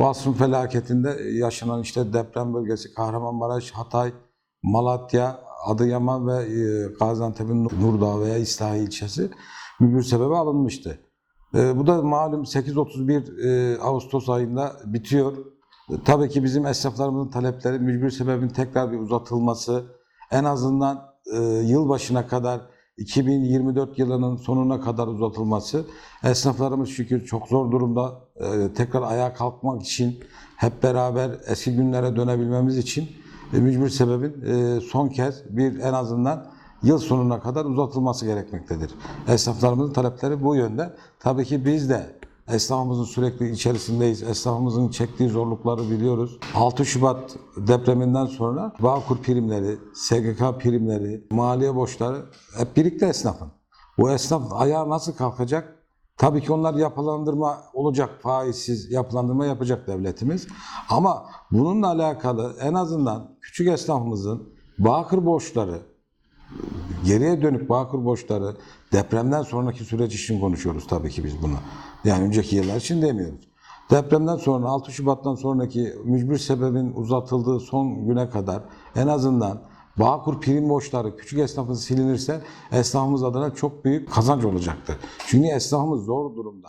Bu asrın felaketinde yaşanan işte deprem bölgesi Kahramanmaraş, Hatay, Malatya, Adıyaman ve e, Gaziantep'in Nurdağ veya İslahi ilçesi mübür sebebi alınmıştı. E, bu da malum 8-31 e, Ağustos ayında bitiyor. Tabii ki bizim esnaflarımızın talepleri mücbir sebebin tekrar bir uzatılması, en azından yılbaşına kadar 2024 yılının sonuna kadar uzatılması. Esnaflarımız şükür çok zor durumda. E, tekrar ayağa kalkmak için hep beraber eski günlere dönebilmemiz için e, mücbir sebebin e, son kez bir en azından yıl sonuna kadar uzatılması gerekmektedir. Esnaflarımızın talepleri bu yönde. Tabii ki biz de esnafımızın sürekli içerisindeyiz. Esnafımızın çektiği zorlukları biliyoruz. 6 Şubat depreminden sonra Bağkur primleri, SGK primleri, maliye borçları hep birlikte esnafın. Bu esnaf ayağa nasıl kalkacak? Tabii ki onlar yapılandırma olacak, faizsiz yapılandırma yapacak devletimiz. Ama bununla alakalı en azından küçük esnafımızın bakır borçları, geriye dönük Bağkur borçları depremden sonraki süreç için konuşuyoruz tabii ki biz bunu. Yani önceki yıllar için demiyoruz. Depremden sonra 6 Şubat'tan sonraki mücbir sebebin uzatıldığı son güne kadar en azından Bağkur prim borçları küçük esnafın silinirse esnafımız adına çok büyük kazanç olacaktır. Çünkü esnafımız zor durumda.